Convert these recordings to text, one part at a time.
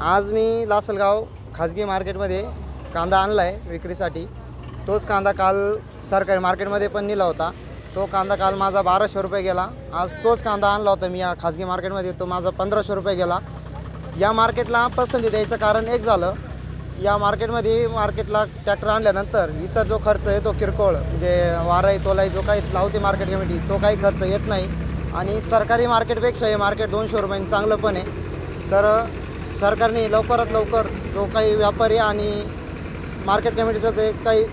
आज मी लासलगाव खाजगी मार्केटमध्ये कांदा आणला आहे विक्रीसाठी. तोच कांदा काल सरकारी मार्केटमध्ये पण नेला होता. तो कांदा काल माझा बाराशे रुपये गेला. आज तोच कांदा आणला होता मी या खाजगी मार्केटमध्ये. तो माझा पंधराशे रुपये गेला. या मार्केटला पसंती द्यायचं कारण एक झालं. या मार्केटमध्ये मार्केटला ट्रॅक्टर आणल्यानंतर इतर जो खर्च आहे तो किरकोळ म्हणजे वाराई तोलाई जो काही लावते मार्केट कमिटी तो काही खर्च येत नाही. आणि सरकारी मार्केटपेक्षा हे मार्केट दोनशे रुपयांनी चांगलं पण आहे. तर सरकारने लवकरात लवकर जो काही व्यापारी आणि मार्केट कमिटीचं जे काही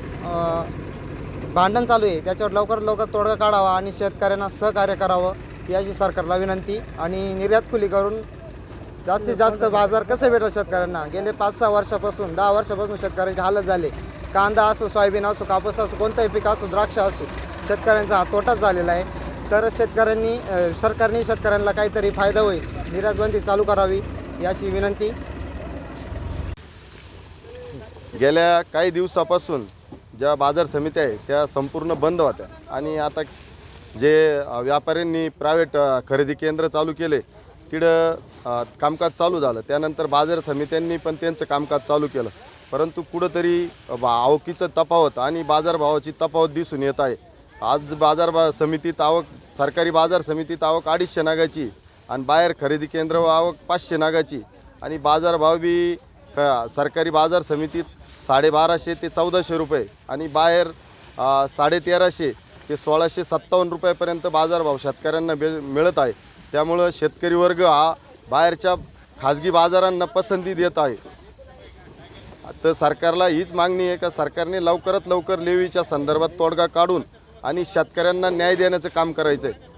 भांडण चालू आहे. त्याच्यावर लवकरात लवकर तोडगा काढावा आणि शेतकऱ्यांना सहकार्य करावं याची सरकारला विनंती आणि निर्यात खुली करून जास्तीत जास्त बाजार कसे भेटल शेतकऱ्यांना? गेले पाच सहा वर्षापासून दहा वर्षापासून शेतकऱ्यांचे हालत झाले. कांदा असो सोयाबीन असो कापूस असो कोणताही पीक असो द्राक्ष असो शेतकऱ्यांचा हा तोटाच झालेला आहे. तर शेतकऱ्यांनी सरकारने शेतकऱ्यांना काहीतरी फायदा होईल. निर्यातबंदी चालू करावी याची विनंती. गेल्या काही दिवसापासून ज्या बाजार समित्या आहे त्या संपूर्ण बंद होत्या. आणि आता जे व्यापाऱ्यांनी प्रायव्हेट खरेदी केंद्र चालू केले तिकडं कामकाज चालू झालं. त्यानंतर बाजार समित्यांनी पण त्यांचं कामकाज चालू केलं. परंतु कुठंतरी आवकीचं तफावत आणि बाजारभावाची तफावत दिसून येत आहे. आज बाजार बा समितीत आवक सरकारी बाजार समितीत आवक अडीचशे नागाची आणि बाहेर खरेदी केंद्र आवक पाचशे नागाची. आणि बाजारभाव बी सरकारी बाजार समितीत साडेबाराशे ते चौदाशे रुपये. आणि बाहेर साडेतेराशे ते सोळाशे सत्तावन्न रुपयापर्यंत बाजारभाव शेतकऱ्यांना मिळ मिळत आहे. त्यामुळं शेतकरी वर्ग हा बाहेरच्या खाजगी बाजारांना पसंती देत आहे. तर सरकारला हीच मागणी आहे का सरकारने लवकरात लवकर लेवीच्या संदर्भात तोडगा काढून आणि शेतकऱ्यांना न्याय देण्याचं काम करायचं आहे